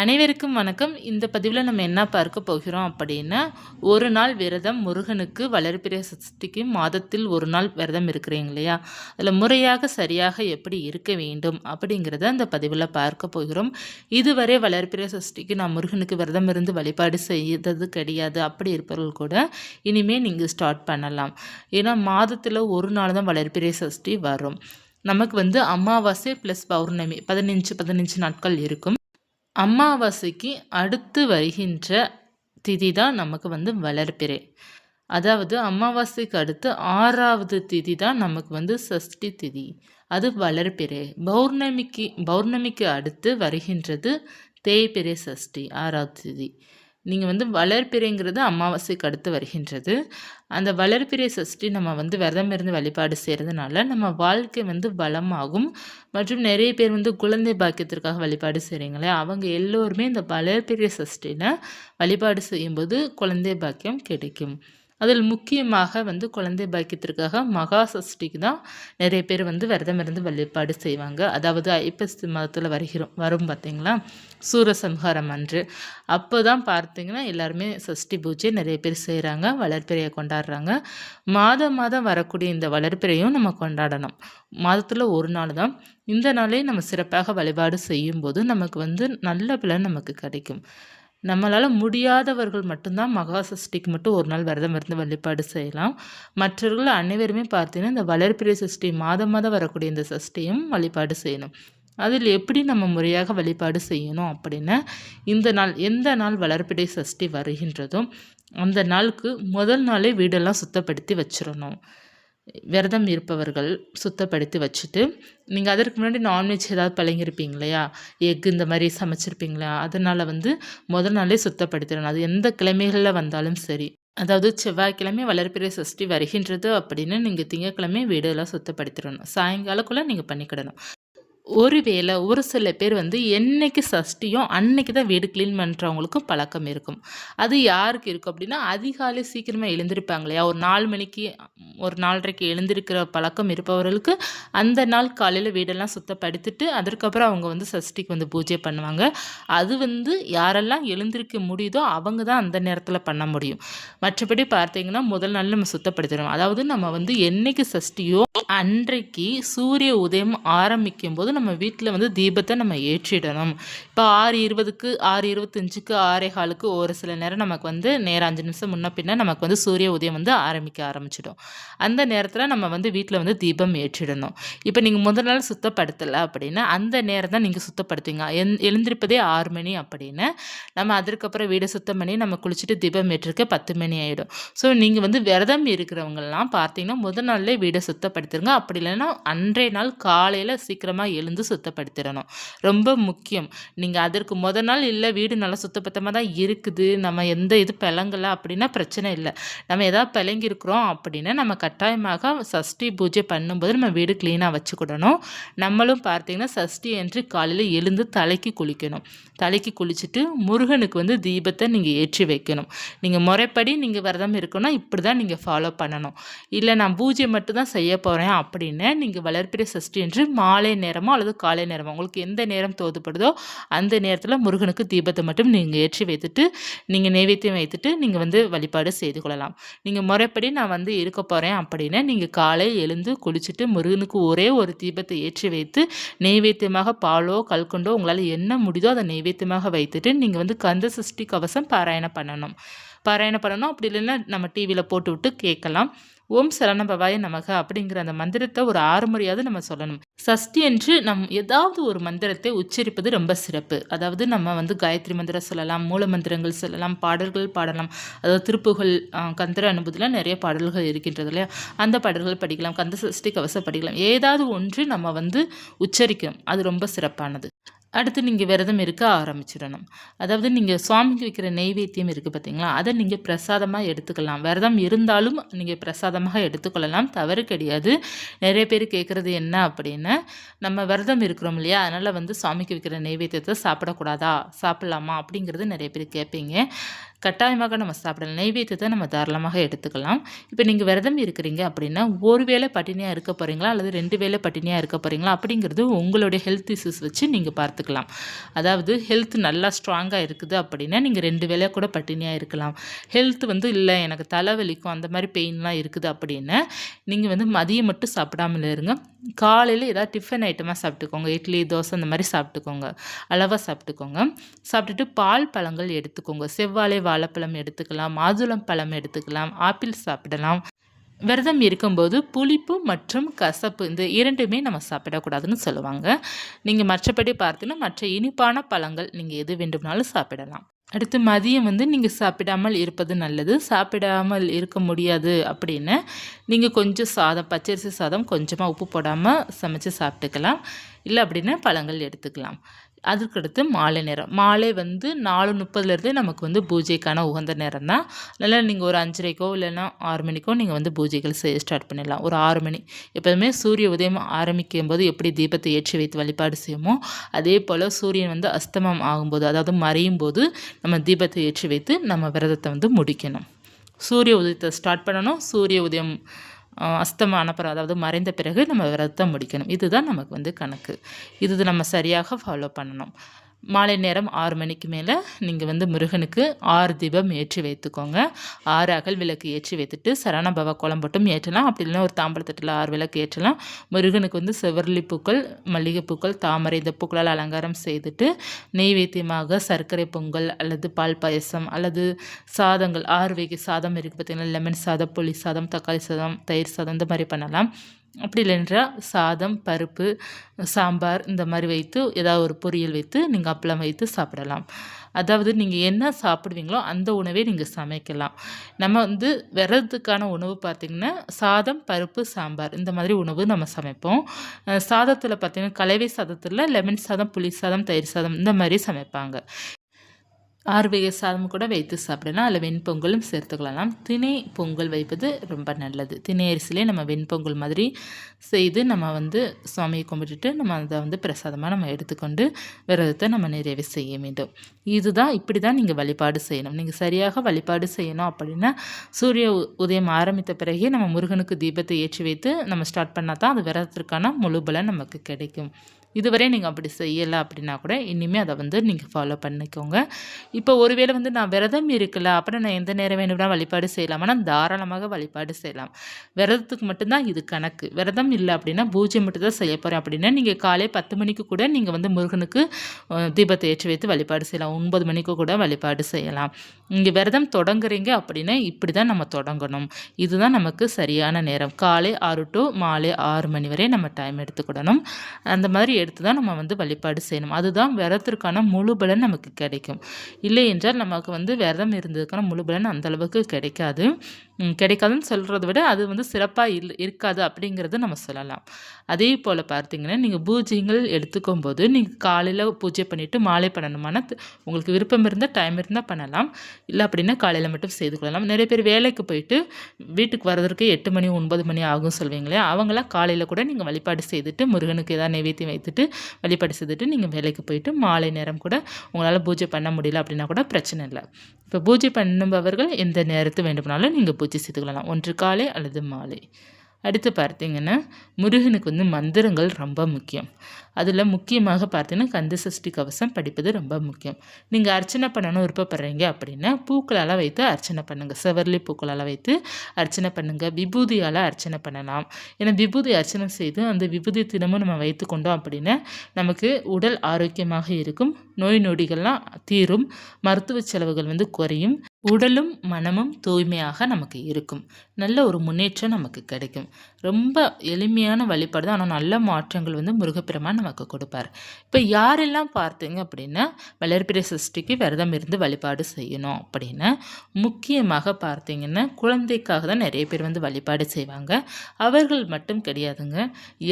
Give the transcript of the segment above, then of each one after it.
அனைவருக்கும் வணக்கம். இந்த பதிவில் நம்ம என்ன பார்க்க போகிறோம் அப்படின்னா ஒரு நாள் விரதம் முருகனுக்கு வளர்பிறை சஷ்டிக்கு மாதத்தில் ஒரு நாள் விரதம் இருக்கிறீங்க இல்லையா? அதில் முறையாக சரியாக எப்படி இருக்க வேண்டும் அப்படிங்கிறத அந்த பதிவில் பார்க்க போகிறோம். இதுவரை வளர்பிறை சஷ்டிக்கு நான் முருகனுக்கு விரதம் இருந்து வழிபாடு செய்தது கிடையாது. அப்படி இருப்பவர்கள் கூட இனிமேல் நீங்கள் ஸ்டார்ட் பண்ணலாம். ஏன்னா மாதத்தில் ஒரு நாள் தான் வளர்பிறை சஷ்டி வரும். நமக்கு வந்து அமாவாசை ப்ளஸ் பௌர்ணமி பதினஞ்சு பதினஞ்சு நாட்கள் இருக்கும். அமாவாசைக்கு அடுத்து வருகின்ற திதி தான் நமக்கு வந்து வளர்பிறை. அதாவது அமாவாசைக்கு அடுத்து ஆறாவது திதி தான் நமக்கு வந்து சஷ்டி திதி. அது வளர்பிறை. பௌர்ணமிக்கு பௌர்ணமிக்கு அடுத்து வருகின்றது தேய்பிறை சஷ்டி ஆறாவது திதி. நீங்கள் வந்து வளர்பிறைங்கிறது அமாவாசைக்கு அடுத்து வருகின்றது. அந்த வளர்பிறை சஷ்டி நம்ம வந்து விரதம் இருந்து வழிபாடு செய்கிறதுனால நம்ம வாழ்க்கை வந்து வளமாகும் மற்றும் நிறைய பேர் வந்து குழந்தை பாக்கியத்திற்காக வழிபாடு செய்கிறீங்களே அவங்க எல்லோருமே இந்த வளர்பிறை சஷ்டியில் வழிபாடு செய்யும்போது குழந்தை பாக்கியம் கிடைக்கும். அதில் முக்கியமாக வந்து குழந்தை பாக்கியத்திற்காக மகா சஷ்டிக்கு தான் நிறைய பேர் வந்து விரதம் இருந்து வழிபாடு செய்வாங்க. அதாவது ஐப்பசி மாதத்தில் வருகிறோம் வரும் பார்த்தீங்களா? சூரசம்ஹாரம் அன்று. அப்போ தான் பார்த்தீங்கன்னா எல்லாருமே சஷ்டி பூஜை நிறைய பேர் செய்கிறாங்க வளர்ப்பிறையை கொண்டாடுறாங்க. மாதம் மாதம் வரக்கூடிய இந்த வளர்ப்பிறையும் நம்ம கொண்டாடணும். மாதத்தில் ஒரு நாள் தான். இந்த நாளே நம்ம சிறப்பாக வழிபாடு செய்யும்போது நமக்கு வந்து நல்ல பலன் நமக்கு கிடைக்கும். நம்மளால் முடியாதவர்கள் மட்டும்தான் மகா சஷ்டிக்கு மட்டும் ஒரு நாள் விரதம் இருந்து வழிபாடு செய்யலாம். மற்றவர்கள் அனைவருமே பார்த்தீங்கன்னா இந்த வளர்ப்பிறை சஷ்டி மாதம் மாதம் வரக்கூடிய இந்த சஷ்டியும் வழிபாடு செய்யணும். அதில் எப்படி நம்ம முறையாக வழிபாடு செய்யணும் அப்படின்னா இந்த நாள் எந்த நாள் வளர்ப்பிடை சஷ்டி வருகின்றதோ அந்த நாளுக்கு முதல் நாளே வீடெல்லாம் சுத்தப்படுத்தி வச்சிடணும். விரதம் இருப்பவர்கள் சுத்தப்படுத்தி வச்சுட்டு நீங்கள் அதற்கு முன்னாடி நான்வெஜ் ஏதாவது பழங்கிருப்பீங்க இல்லையா எக் இந்த மாதிரி சமைச்சிருப்பீங்களா? அதனால் வந்து முதல் நாளே சுத்தப்படுத்திடணும். அது எந்த கிழமைகளில் வந்தாலும் சரி. அதாவது செவ்வாய்க்கிழமை வளர்ப்பிறை சஷ்டி வருகின்றது அப்படின்னு நீங்கள் திங்கக்கிழமை வீடெல்லாம் சுத்தப்படுத்திடணும். சாயங்காலக்குள்ளே நீங்கள் பண்ணிக்கிடணும். ஒருவேளை ஒரு சில பேர் வந்து என்னைக்கு சஷ்டியோ அன்னைக்கு தான் வீடு க்ளீன் பண்ணுறவங்களுக்கும் பழக்கம் இருக்கும். அது யாருக்கு இருக்கும் அப்படின்னா அதிகாலை சீக்கிரமாக எழுந்திருப்பாங்க இல்லையா? ஒரு நாலு மணிக்கு ஒரு நாலரைக்கு எழுந்திருக்கிற பழக்கம் இருப்பவர்களுக்கு அந்த நாள் காலையில் வீடெல்லாம் சுத்தப்படுத்திட்டு அதற்கப்புறம் அவங்க வந்து சஷ்டிக்கு வந்து பூஜை பண்ணுவாங்க. அது வந்து யாரெல்லாம் எழுந்திருக்க முடியுதோ அவங்க தான் அந்த நேரத்தில் பண்ண முடியும். மற்றபடி பார்த்தீங்கன்னா முதல் நாள் நம்ம சுத்தப்படுத்திடுவோம். அதாவது நம்ம வந்து என்னைக்கு சஷ்டியோ அன்றைக்கு சூரிய உதயம் ஆரம்பிக்கும் போது நம்ம வீட்டில் வந்து தீபத்தை நம்ம ஏற்றிடணும். இப்போ ஆறு இருபதுக்கு ஆறு இருபத்தஞ்சுக்கு ஆறே காலுக்கு ஒரு சில நேரம் நமக்கு வந்து நேரம் அஞ்சு நிமிஷம் முன்ன பின்ன நமக்கு வந்து சூரிய உதயம் வந்து ஆரம்பிக்க ஆரம்பிச்சிடும். அந்த நேரத்தில் நம்ம வந்து வீட்டில் வந்து தீபம் ஏற்றிடணும். இப்போ நீங்கள் முதல் நாள் சுத்தப்படுத்தலை அப்படின்னா அந்த நேரம் தான் நீங்கள் சுத்தப்படுத்துவீங்க. எந் எழுந்திருப்பதே ஆறு மணி அப்படின்னு. நம்ம அதற்கப்புறம் வீடை சுத்தம் பண்ணி நம்ம குளிச்சுட்டு தீபம் ஏற்றிருக்க பத்து மணி ஆகிடும் ஸோ நீங்கள் வந்து விரதம் இருக்கிறவங்கெல்லாம் பார்த்தீங்கன்னா முதல் நாள்லேயே வீடை சுத்தப்படுத்துருங்க. அப்படி இல்லைன்னா அன்றைய நாள் காலையில் சீக்கிரமாக எழுந்து சுத்தப்படுத்திடணும். ரொம்ப முக்கியம். நீங்கள் அதற்கு முத நாள் இல்லை வீடு நல்லா சுத்தப்பத்தமாக தான் இருக்குது. நம்ம எந்த இது பிளங்கலை அப்படின்னா பிரச்சனை இல்லை. நம்ம எதாவது பிளங்கிருக்கிறோம் அப்படின்னா நம்ம கட்டாயமாக சஷ்டி பூஜை பண்ணும்போது நம்ம வீடு க்ளீனாக வச்சுக்கிடணும் நம்மளும் பார்த்தீங்கன்னா சஷ்டி என்று காலையில் எழுந்து தலைக்கு குளிக்கணும். தலைக்கு குளிச்சுட்டு முருகனுக்கு வந்து தீபத்தை நீங்கள் ஏற்றி வைக்கணும். நீங்கள் முறைப்படி நீங்கள் விரதம் இருக்கணும் இப்படி தான் நீங்கள் ஃபாலோ பண்ணணும். இல்லை நான் பூஜை மட்டும் தான் செய்ய போகிறேன் அப்படின்னு நீங்கள் வளர்ப்பிற சஷ்டி என்று மாலை நேரமோ அல்லது காலை நேரமோ உங்களுக்கு எந்த நேரம் தோதுப்படுதோ அந்த நேரத்தில் முருகனுக்கு தீபத்தை மட்டும் நீங்கள் ஏற்றி வைத்துட்டு நீங்கள் நைவேத்தியம் வைத்துட்டு நீங்கள் வந்து வழிபாடு செய்து கொள்ளலாம். நீங்கள் முறைப்படி நான் வந்து இருக்க போகிறேன் அப்படின்னா நீங்கள் காலை எழுந்து குளிச்சுட்டு முருகனுக்கு ஒரே ஒரு தீபத்தை ஏற்றி வைத்து நெய்வேத்தியமாக பாலோ கல்கொண்டோ உங்களால் என்ன முடியுதோ அதை நெய்வேத்தியமாக வைத்துட்டு நீங்கள் வந்து கந்த சஷ்டி கவசம் பாராயணம் பண்ணணும். பாராயணம் பண்ணணும். அப்படி இல்லைன்னா நம்ம டிவியில் போட்டு விட்டு கேட்கலாம். ஓம் சரணபவாய நமக அப்படிங்கிற அந்த மந்திரத்தை ஒரு ஆறு முறையாவது நம்ம சொல்லணும். சஷ்டி என்று நம் ஏதாவது ஒரு மந்திரத்தை உச்சரிப்பது ரொம்ப சிறப்பு. அதாவது நம்ம வந்து காயத்ரி மந்திரம் சொல்லலாம் மூல மந்திரங்கள் சொல்லலாம் பாடல்கள் பாடலாம். அதாவது திருப்புகள் கந்திர அனுபவத்தில் நிறைய பாடல்கள் இருக்கின்றது இல்லையா? அந்த பாடல்கள் படிக்கலாம் கந்த சஷ்டி கவசம் படிக்கலாம். ஏதாவது ஒன்று நம்ம வந்து உச்சரிக்கும் அது ரொம்ப சிறப்பானது. அடுத்து நீங்கள் விரதம் இருக்க ஆரம்பிச்சிடணும். அதாவது நீங்கள் சுவாமிக்கு வைக்கிற நெய்வேத்தியம் இருக்குது பார்த்தீங்களா அதை நீங்கள் பிரசாதமாக எடுத்துக்கலாம். விரதம் இருந்தாலும் நீங்கள் பிரசாதமாக எடுத்துக்கொள்ளலாம். தவறு கிடையாது. நிறைய பேர் கேட்குறது என்ன அப்படின்னா நம்ம விரதம் இருக்கிறோம் இல்லையா? அதனால் வந்து சுவாமிக்கு வைக்கிற நெய்வேத்தியத்தை சாப்பிடக்கூடாதா? சாப்பிட்லாமா? அப்படிங்கிறது நிறைய பேர் கேட்பீங்க. கட்டாயமாக நம்ம சாப்பிடலாம். நெய்வேத்தியத்தை நம்ம தாராளமாக எடுத்துக்கலாம். இப்போ நீங்கள் விரதம் இருக்கிறீங்க அப்படின்னா ஒரு வேளை பட்டினியாக இருக்க போகிறீங்களா அல்லது ரெண்டு வேளை பட்டினியாக இருக்க போகிறீங்களா அப்படிங்கிறது உங்களுடைய ஹெல்த் இஷ்யூஸ் வச்சு நீங்கள் பார்த்துக்கலாம். அதாவது ஹெல்த் நல்லா ஸ்ட்ராங்காக இருக்குது அப்படின்னா நீங்கள் ரெண்டு வேளை கூட பட்டினியாக இருக்கலாம். ஹெல்த் வந்து இல்லை எனக்கு தலைவலிக்கும் அந்த மாதிரி பெயின்லாம் இருக்குது அப்படின்னா நீங்கள் வந்து மதியம் மட்டும் சாப்பிடாமல் இருங்க. காலையில் ஏதாவது டிஃபன் ஐட்டமாக சாப்பிட்டுக்கோங்க. இட்லி தோசை அந்த மாதிரி சாப்பிட்டுக்கோங்க. அளவாக சாப்பிட்டுக்கோங்க. சாப்பிட்டுட்டு பால் பழங்கள் எடுத்துக்கோங்க. செவ்வாழை வாழைப்பழம் எடுத்துக்கலாம். மாதுளம் பழம் எடுத்துக்கலாம். ஆப்பிள் சாப்பிடலாம். விரதம் இருக்கும்போது புளிப்பு மற்றும் கசப்பு இந்த இரண்டுமே நம்ம சாப்பிடக்கூடாதுன்னு சொல்லுவாங்க. நீங்கள் மற்றபடி பார்த்தீங்கன்னா மற்ற இனிப்பான பழங்கள் நீங்கள் எது வேண்டுமானாலும் சாப்பிடலாம். அடுத்து மதியம் வந்து நீங்கள் சாப்பிடாமல் இருப்பது நல்லது. சாப்பிடாமல் இருக்க முடியாது அப்படின்னு நீங்கள் கொஞ்சம் சாதம் பச்சரிசி சாதம் கொஞ்சமாக உப்பு போடாமல் சமைச்சு சாப்பிட்டுக்கலாம். இல்லை அப்படின்னா பழங்கள் எடுத்துக்கலாம். அதுக்கடுத்து மாலை நேரம். மாலை வந்து நாலு முப்பதுலேருந்தே நமக்கு வந்து பூஜைக்கான உகந்த நேரம் தான். அதனால் நீங்கள் ஒரு அஞ்சரைக்கோ இல்லைன்னா ஆறு மணிக்கோ நீங்கள் வந்து பூஜைகள் செய்ய ஸ்டார்ட் பண்ணிடலாம். ஒரு ஆறு மணி. எப்போதுமே சூரிய உதயம் ஆரம்பிக்கும் போது எப்படி தீபத்தை ஏற்றி வைத்து வழிபாடு செய்யுமோ அதே போல் சூரியன் வந்து அஸ்தமம் ஆகும்போது அதாவது மறையும் போது நம்ம தீபத்தை ஏற்றி வைத்து நம்ம விரதத்தை வந்து முடிக்கணும். சூரிய உதயத்தை ஸ்டார்ட் பண்ணணும். சூரிய உதயம் அஸ்தமான பிறகு அதாவது மறைந்த பிறகு நம்ம விரதத்தை முடிக்கணும். இதுதான் நமக்கு வந்து கணக்கு. இது நம்ம சரியாக ஃபாலோ பண்ணணும். மாலை நேரம் ஆறு மணிக்கு மேலே நீங்கள் வந்து முருகனுக்கு ஆறு தீபம் ஏற்றி வைத்துக்கோங்க. ஆறு அகல் விளக்கு ஏற்றி வைத்துட்டு சரணபவ கோலம் போட்டும் ஏற்றலாம். அப்படி இல்லைன்னா ஒரு தாம்பரத்தட்டில் ஆறு விளக்கு ஏற்றலாம். முருகனுக்கு வந்து செவர்லி பூக்கள் மல்லிகைப்பூக்கள் தாமரை இந்த பூக்களால் அலங்காரம் செய்துட்டு நெய்வேத்தியமாக சர்க்கரை பொங்கல் அல்லது பால் பாயசம் அல்லது சாதங்கள் ஆறு வகை சாதம் இருக்குது பார்த்திங்கன்னா லெமன் சாதம் புளி சாதம் தக்காளி சாதம் தயிர் சாதம் இந்த மாதிரி பண்ணலாம். அப்படி இல்லைன்றா சாதம் பருப்பு சாம்பார் இந்த மாதிரி வைத்து ஏதாவது ஒரு பொரியல் வைத்து நீங்கள் அப்பளம் வைத்து சாப்பிடலாம். அதாவது நீங்கள் என்ன சாப்பிடுவீங்களோ அந்த உணவே நீங்கள் சமைக்கலாம். நம்ம வந்து விரதத்துக்கான உணவு பார்த்திங்கன்னா சாதம் பருப்பு சாம்பார் இந்த மாதிரி உணவு நம்ம சமைப்போம். சாதத்தில் பார்த்திங்கன்னா கலவை சாதத்தில் லெமன் சாதம் புளி சாதம் தயிர் சாதம் இந்த மாதிரி சமைப்பாங்க. ஆறு சாதம் கூட வைத்து சாப்பிடலாம். அதில் வெண்பொங்கலும் சேர்த்துக்கொள்ளலாம். திணை பொங்கல் வைப்பது ரொம்ப நல்லது. திணை அரிசிலே நம்ம வெண்பொங்கல் மாதிரி செய்து நம்ம வந்து சுவாமியை கும்பிட்டுட்டு நம்ம அதை வந்து பிரசாதமாக நம்ம எடுத்துக்கொண்டு விரதத்தை நம்ம நிறைவு செய்ய வேண்டும். இதுதான் இப்படி தான் நீங்கள் வழிபாடு செய்யணும். நீங்கள் சரியாக வழிபாடு செய்யணும் அப்படின்னா சூரிய உதயம் ஆரம்பித்த பிறகே நம்ம முருகனுக்கு தீபத்தை ஏற்றி வைத்து நம்ம ஸ்டார்ட் பண்ணால் தான் அது விரதத்திற்கான முழு பலன் நமக்கு கிடைக்கும். இதுவரை நீங்கள் அப்படி செய்யலை அப்படின்னா கூட இனிமேல் அதை வந்து நீங்கள் ஃபாலோ பண்ணிக்கோங்க. இப்போ ஒருவேளை வந்து நான் விரதம் இருக்கல அப்புறம் நான் எந்த நேரம் வேணும்னா வழிபாடு செய்யலாமா. தாராளமாக வழிபாடு செய்யலாம். விரதத்துக்கு மட்டும்தான் இது கணக்கு. விரதம் இல்லை அப்படின்னா பூஜை மட்டும் தான் செய்ய போகிறேன் அப்படின்னா நீங்கள் காலை பத்து மணிக்கு கூட நீங்கள் வந்து முருகனுக்கு தீபத்தை ஏற்றி வைத்து வழிபாடு செய்யலாம். ஒன்பது மணிக்கு கூட வழிபாடு செய்யலாம். இங்கே விரதம் தொடங்குறீங்க அப்படின்னா இப்படி தான் நம்ம தொடங்கணும். இதுதான் நமக்கு சரியான நேரம். காலை ஆறு டு மாலை ஆறு மணி வரை நம்ம டைம் எடுத்துக்கிடணும் அந்த மாதிரி எடுத்து தான் நம்ம வந்து வழிபாடு செய்யணும். அதுதான் விரதத்திற்கான முழு பலன் நமக்கு கிடைக்கும். இல்லை என்றால் நமக்கு வந்து விரதம் இருந்ததுக்கான முழு பலன் அந்தளவுக்கு கிடைக்காது. கிடைக்காதுன்னு சொல்கிறத விட அது வந்து சிறப்பாக இல் இருக்காது அப்படிங்கிறத நம்ம சொல்லலாம். அதே போல் பார்த்தீங்கன்னா நீங்கள் பூஜைகள் எடுத்துக்கும் போது நீங்கள் காலையில் பூஜை பண்ணிவிட்டு மாலை பண்ணணுமான உங்களுக்கு விருப்பம் இருந்தால் டைம் இருந்தால் பண்ணலாம். இல்லை அப்படின்னா காலையில் மட்டும் செய்து கொள்ளலாம். நிறைய பேர் வேலைக்கு போயிட்டு வீட்டுக்கு வர்றதுக்கு எட்டு மணி ஒன்பது மணி ஆகும் சொல்வீங்களே அவங்களாம் காலையில் கூட நீங்கள் வழிபாடு செய்துட்டு முருகனுக்கு ஏதாவது நைவேத்தியம் வைத்துட்டு வழிபாடு செய்துட்டு நீங்கள் வேலைக்கு போயிட்டு மாலை நேரம் கூட உங்களால் பூஜை பண்ண முடியல அப்படின்னா கூட பிரச்சனை இல்லை. இப்போ பூஜை பண்ணுபவர்கள் எந்த நேரத்து வேண்டுமானாலும் நீங்கள் பூஜை செய்து கொள்ளலாம் ஒன்று காலை அல்லது மாலை. அடுத்து பார்த்தீங்கன்னா முருகனுக்கு வந்து மந்திரங்கள் ரொம்ப முக்கியம். அதில் முக்கியமாக பார்த்தீங்கன்னா கந்த சஷ்டி கவசம் படிப்பது ரொம்ப முக்கியம். நீங்கள் அர்ச்சனை பண்ணணும் விருப்பப்படுறீங்க அப்படின்னா பூக்களால் வைத்து அர்ச்சனை பண்ணுங்கள் செவர்லி பூக்களால் வைத்து அர்ச்சனை பண்ணுங்கள் விபூதியால் அர்ச்சனை பண்ணலாம். ஏன்னா விபூதி அர்ச்சனை செய்து அந்த விபூதி தினமும் நம்ம வைத்து கொண்டோம் அப்படின்னா நமக்கு உடல் ஆரோக்கியமாக இருக்கும். நோய் நொடிகள்லாம் தீரும். மருத்துவ செலவுகள் வந்து குறையும். உடலும் மனமும் தூய்மையாக நமக்கு இருக்கும். நல்ல ஒரு முன்னேற்றம் நமக்கு கிடைக்கும். ரொம்ப எளிமையான வழிபாடு தான். ஆனால் நல்ல மாற்றங்கள் வந்து முருகப்பெருமான் நமக்கு கொடுப்பார். இப்போ யாரெல்லாம் பார்த்தீங்க அப்படின்னா வளர்பிறை சஷ்டிக்கு விரதம் இருந்து வழிபாடு செய்யணும் அப்படின்னா முக்கியமாக பார்த்தீங்கன்னா குழந்தைக்காக தான் நிறைய பேர் வந்து வழிபாடு செய்வாங்க. அவர்கள் மட்டும் கிடையாதுங்க.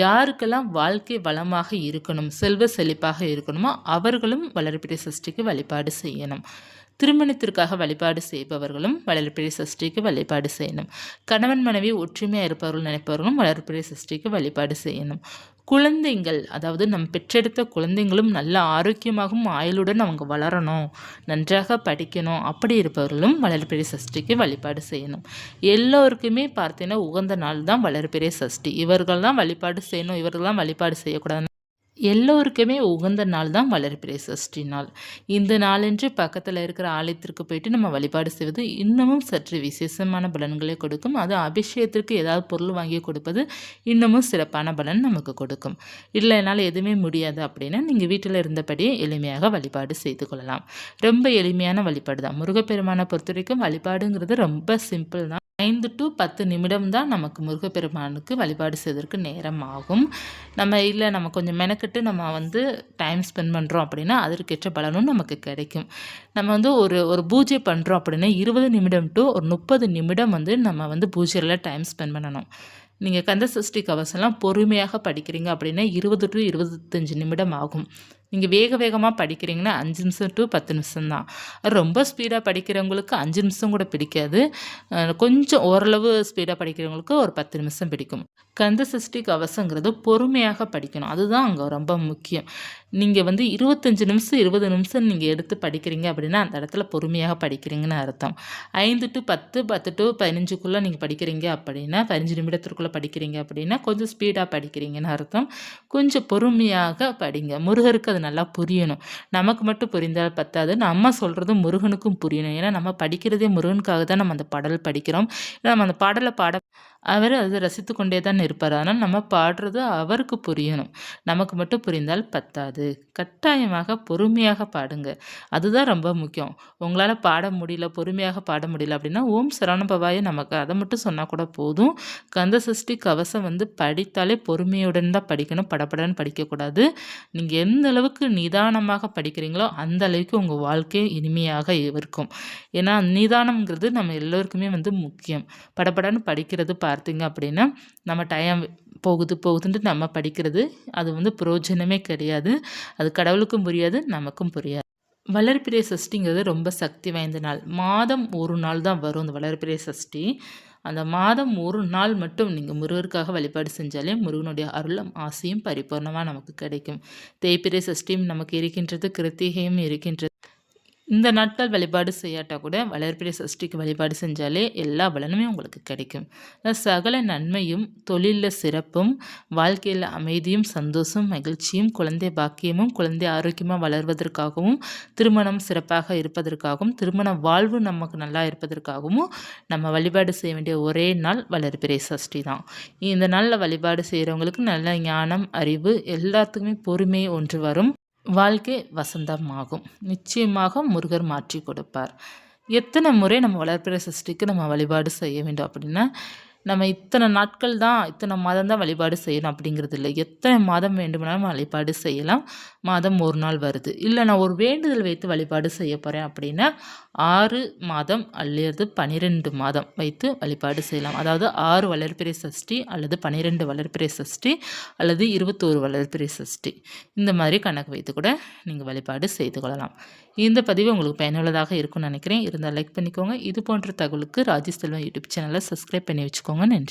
யாருக்கெல்லாம் வாழ்க்கை வளமாக இருக்கணும் செல்வ செழிப்பாக இருக்கணுமோ அவர்களும் வளர்பிறை சஷ்டிக்கு வழிபாடு செய்யணும். திருமணத்திற்காக வழிபாடு செய்பவர்களும் வளர்பிறை சஷ்டிக்கு வழிபாடு செய்யணும். கணவன் மனைவி ஒற்றுமையாக இருப்பவர்கள் நினைப்பவர்களும் வளர்பிறை சஷ்டிக்கு வழிபாடு செய்யணும். குழந்தைங்கள் அதாவது நம் பெற்றெடுத்த குழந்தைங்களும் நல்ல ஆரோக்கியமாகவும் ஆயுளுடன் அவங்க வளரணும். நன்றாக படிக்கணும். அப்படி இருப்பவர்களும் வளர்பிறை சஷ்டிக்கு வழிபாடு செய்யணும். எல்லோருக்குமே பார்த்தீங்கன்னா உகந்த நாள் தான் வளர்பிறை சஷ்டி. இவர்கள் தான் வழிபாடு செய்யணும். இவர்கள் தான் வழிபாடு செய்யக்கூடாது எல்லோருக்குமே உகந்த நாள் தான் வளர்பிறை சஷ்டி நாள். இந்த நாளன்று பக்கத்தில் இருக்கிற ஆலயத்திற்கு போயிட்டு நம்ம வழிபாடு செய்வது இன்னமும் சற்று விசேஷமான பலன்களை கொடுக்கும். அது அபிஷேகத்திற்கு ஏதாவது பொருள் வாங்கி கொடுப்பது இன்னமும் சிறப்பான பலன் நமக்கு கொடுக்கும். இல்லை என்னால் எதுவுமே முடியாது அப்படின்னா நீங்கள் வீட்டில் இருந்தபடியே எளிமையாக வழிபாடு செய்து கொள்ளலாம். ரொம்ப எளிமையான வழிபாடு தான் முருகப்பெருமானை பொறுத்த வரைக்கும் வழிபாடுங்கிறது ரொம்ப சிம்பிள் தான். ஐந்து டு பத்து நிமிடம் தான் நமக்கு முருகப்பெருமானுக்கு வழிபாடு செய்வதற்கு நேரம் ஆகும் நம்ம இல்லை நம்ம கொஞ்சம் மெனக்கிட்டு நம்ம வந்து டைம் ஸ்பெண்ட் பண்ணுறோம் அப்படின்னா அதற்கேற்ற பலனும் நமக்கு கிடைக்கும். நம்ம வந்து ஒரு ஒரு பூஜை பண்ணுறோம் அப்படின்னா இருபது நிமிடம் டு ஒரு முப்பது நிமிடம் வந்து நம்ம வந்து பூஜையில் டைம் ஸ்பெண்ட் பண்ணணும். நீங்கள் கந்த சஷ்டி கவசம்லாம் பொறுமையாக படிக்கிறீங்க அப்படின்னா இருபது டு இருபத்தஞ்சி நிமிடம் ஆகும். நீங்கள் வேக வேகமாக படிக்கிறீங்கன்னா அஞ்சு நிமிஷம் டு பத்து நிமிஷம் தான். ரொம்ப ஸ்பீடாக படிக்கிறவங்களுக்கு அஞ்சு நிமிஷம் கூட பிடிக்காது. கொஞ்சம் ஓரளவு ஸ்பீடாக படிக்கிறவங்களுக்கு ஒரு பத்து நிமிஷம் பிடிக்கும். கந்த சஷ்டி கவசங்கிறது பொறுமையாக படிக்கணும். அதுதான் அங்கே ரொம்ப முக்கியம். நீங்கள் வந்து இருபத்தஞ்சி நிமிஷம் இருபது நிமிஷம் நீங்கள் எடுத்து படிக்கிறீங்க அப்படின்னா அந்த இடத்துல பொறுமையாக படிக்கிறீங்கன்னு அர்த்தம். ஐந்து டு பத்து பத்து டு பதினஞ்சுக்குள்ளே நீங்கள் படிக்கிறீங்க அப்படின்னா பதினஞ்சு நிமிடத்திற்குள்ளே படிக்கிறீங்க அப்படின்னா கொஞ்சம் ஸ்பீடாக படிக்கிறீங்கன்னு அர்த்தம். கொஞ்சம் பொறுமையாக படிங்க. முருகருக்கு அது நல்லா புரியணும். நமக்கு மட்டும் புரிந்தால் பத்தாது. நம்ம சொல்கிறது முருகனுக்கும் புரியணும். ஏன்னா நம்ம படிக்கிறதே முருகனுக்காக தான் நம்ம அந்த பாடல் படிக்கிறோம். நம்ம அந்த பாடலை பாட அவர் அதை ரசித்து கொண்டே தான் இருப்பார் ஆனால் நம்ம பாடுறது அவருக்கு புரியணும். நமக்கு மட்டும் புரிந்தால் பத்தாது. கட்டாயமாக பொறுமையாக பாடுங்க. அதுதான் ரொம்ப முக்கியம். உங்களால் பாட முடியல பொறுமையாக பாட முடியல அப்படின்னா ஓம் சரவணபவாய நமக்கு அதை மட்டும் சொன்னால் கூட போதும். கந்த சஷ்டி கவசம் வந்து படித்தாலே பொறுமையுடன் தான் படிக்கணும். படப்படன்னு படிக்கக்கூடாது. நீங்கள் எந்த அளவுக்கு நிதானமாக படிக்கிறீங்களோ அந்த அளவுக்கு உங்கள் வாழ்க்கை இனிமையாக இருக்கும். ஏன்னா நிதானம்ங்கிறது நம்ம எல்லோருக்குமே வந்து முக்கியம். படப்படன்னு படிக்கிறது பார்த்தீங்க அப்படின்னா நம்ம டைம் போகுது போகுதுன்ட்டு நம்ம படிக்கிறது அது வந்து புரோஜனமே கிடையாது. அது கடவுளுக்கும் புரியாது நமக்கும் புரியாது. வளர்பிறை சஷ்டிங்கிறது ரொம்ப சக்தி வாய்ந்த நாள். மாதம் ஒரு நாள் தான் வரும் அந்த வளர்பிறை சஷ்டி. அந்த மாதம் ஒரு நாள் மட்டும் நீங்கள் முருகருக்காக வழிபாடு செஞ்சாலே முருகனுடைய அருளும் ஆசையும் பரிபூர்ணமாக நமக்கு கிடைக்கும். தேய்பிரை சஷ்டியும் நமக்கு இருக்கின்றது கிருத்திகையும் இருக்கின்றது. இந்த நாட்கள் வழிபாடு செய்யாட்டா கூட வளர்பிறை சஷ்டிக்கு வழிபாடு செஞ்சாலே எல்லா பலனுமே உங்களுக்கு கிடைக்கும். சகல நன்மையும் தொழிலில் சிறப்பும் வாழ்க்கையில் அமைதியும் சந்தோஷம் மகிழ்ச்சியும் குழந்தை பாக்கியமும் குழந்தை ஆரோக்கியமாக வளர்வதற்காகவும் திருமணம் சிறப்பாக இருப்பதற்காகவும் திருமண வாழ்வு நமக்கு நல்லா இருப்பதற்காகவும் நம்ம வழிபாடு செய்ய வேண்டிய ஒரே நாள் வளர்பிறை சஷ்டி தான். இந்த நாளில் வழிபாடு செய்கிறவங்களுக்கு நல்ல ஞானம் அறிவு எல்லாத்துக்குமே பொறுமை ஒன்று வரும். வாழ்க்கை வசந்தமாகும். நிச்சயமாக முருகர் மாற்றி கொடுப்பார். எத்தனை முறை நம்ம வளர்ப்பிற சிருஷ்டிக்கு நம்ம வழிபாடு செய்ய வேண்டும் அப்படின்னா நம்ம இத்தனை நாட்கள் தான் இத்தனை மாதம் தான் வழிபாடு செய்யணும் அப்படிங்கிறது இல்லை. எத்தனை மாதம் வேண்டுமானாலும் வழிபாடு செய்யலாம். மாதம் ஒரு நாள் வருது. இல்லை நான் ஒரு வேண்டுதல் வைத்து வழிபாடு செய்ய போகிறேன் அப்படின்னா ஆறு மாதம் அல்லது பன்னிரெண்டு மாதம் வைத்து வழிபாடு செய்யலாம். அதாவது ஆறு வளர்ப்பிறை சஷ்டி அல்லது பன்னிரெண்டு வளர்பிறை சஷ்டி அல்லது இருபத்தோரு வளர்பிறை சஷ்டி. இந்த மாதிரி கணக்கு வைத்து கூட நீங்கள் வழிபாடு செய்து கொள்ளலாம். இந்த பதிவு உங்களுக்கு பயனுள்ளதாக இருக்கும்னு நினைக்கிறேன். இருந்தால் லைக் பண்ணிக்கோங்க. இது போன்ற தகவலுக்கு ராஜி செல்வன் யூடியூப் சேனலை சப்ஸ்கிரைப் பண்ணி வச்சுக்கோங்க. நன்றி.